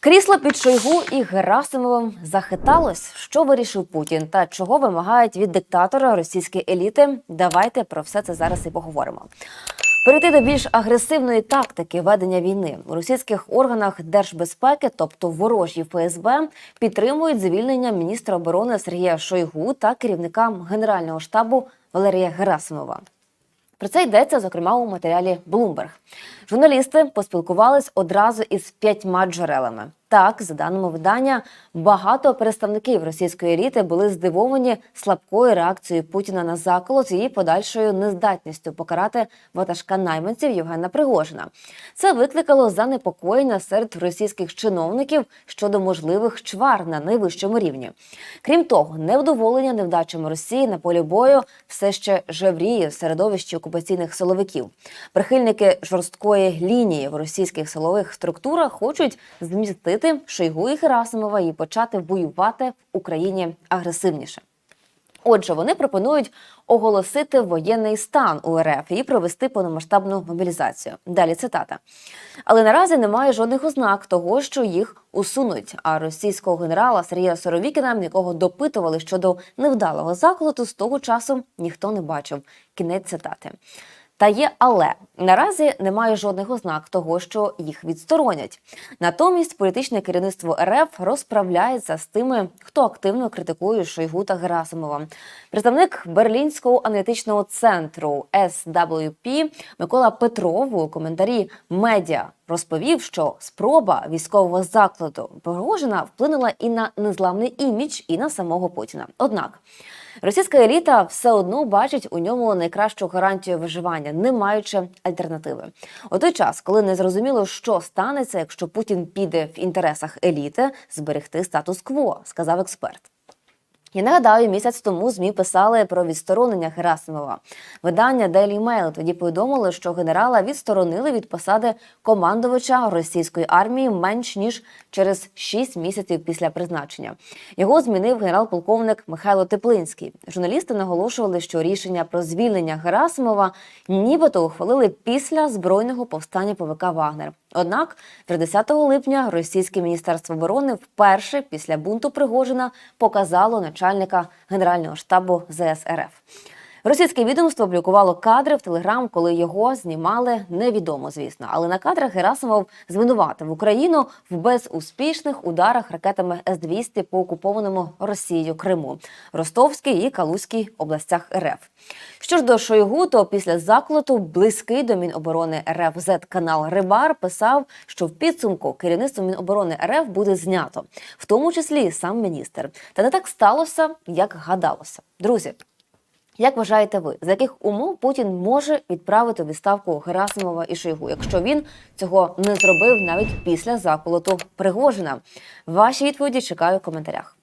Крісло під Шойгу і Герасимовим захиталось. Що вирішив Путін та чого вимагають від диктатора російські еліти? Давайте про все це зараз і поговоримо. Перейти до більш агресивної тактики ведення війни у російських органах держбезпеки, тобто ворожі ФСБ, підтримують звільнення міністра оборони Сергія Шойгу та керівника генерального штабу Валерія Герасимова. Про це йдеться зокрема у матеріалі Bloomberg. Журналісти поспілкувались одразу із п'ятьма джерелами. Так, за даними видання, багато представників російської еліти були здивовані слабкою реакцією Путіна на заколот і подальшою нездатністю покарати ватажка найманців Євгена Пригожина. Це викликало занепокоєння серед російських чиновників щодо можливих чвар на найвищому рівні. Крім того, невдоволення невдачами Росії на полі бою все ще жевріє в середовищі окупаційних силовиків. Прихильники жорсткої лінії в російських силових структурах хочуть змістити Шойгу і Герасимова і почати воювати в Україні агресивніше. Отже, вони пропонують оголосити воєнний стан у РФ і провести повномасштабну мобілізацію. Далі цитата. Але наразі немає жодних ознак того, що їх усунуть. А російського генерала Сергія Соровікіна, якого допитували щодо невдалого заколоту, з того часу ніхто не бачив. Кінець цитати. Та є, але наразі немає жодних ознак того, що їх відсторонять. Натомість політичне керівництво РФ розправляється з тими, хто активно критикує Шойгу та Герасимова. Представник Берлінського аналітичного центру SWP Микола Петров у коментарі медіа розповів, що спроба військового закладу Пригожина вплинула і на незламний імідж, і на самого Путіна. Однак російська еліта все одно бачить у ньому найкращу гарантію виживання, не маючи альтернативи. У той час, коли не зрозуміло, що станеться, якщо Путін піде в інтересах еліти, зберегти статус-кво, сказав експерт. Я нагадаю, місяць тому змі писали про відсторонення Герасимова. Видання Daily Mail тоді повідомило, що генерала відсторонили від посади командувача російської армії менш ніж через 6 місяців після призначення. Його змінив генерал-полковник Михайло Теплинський. Журналісти наголошували, що рішення про звільнення Герасимова нібито ухвалили після збройного повстання ПВК Вагнер. Однак, 30 липня російське міністерство оборони вперше після бунту Пригожина показало начальника генерального штабу ЗС РФ. Російське відомство опублікувало кадри в Телеграм, коли його знімали невідомо, звісно. Але на кадрах Герасимов звинуватив Україну в безуспішних ударах ракетами С-200 по окупованому Росією Криму, Ростовській і Калузькій областях РФ. Що ж до Шойгу, то після заколоту близький до Міноборони РФ Z канал Рибар писав, що в підсумку керівництво Міноборони РФ буде знято, в тому числі і сам міністр. Та не так сталося, як гадалося. Друзі. Як вважаєте ви, за яких умов Путін може відправити відставку Герасимова і Шойгу, якщо він цього не зробив навіть після заколоту Пригожина? Ваші відповіді чекаю в коментарях.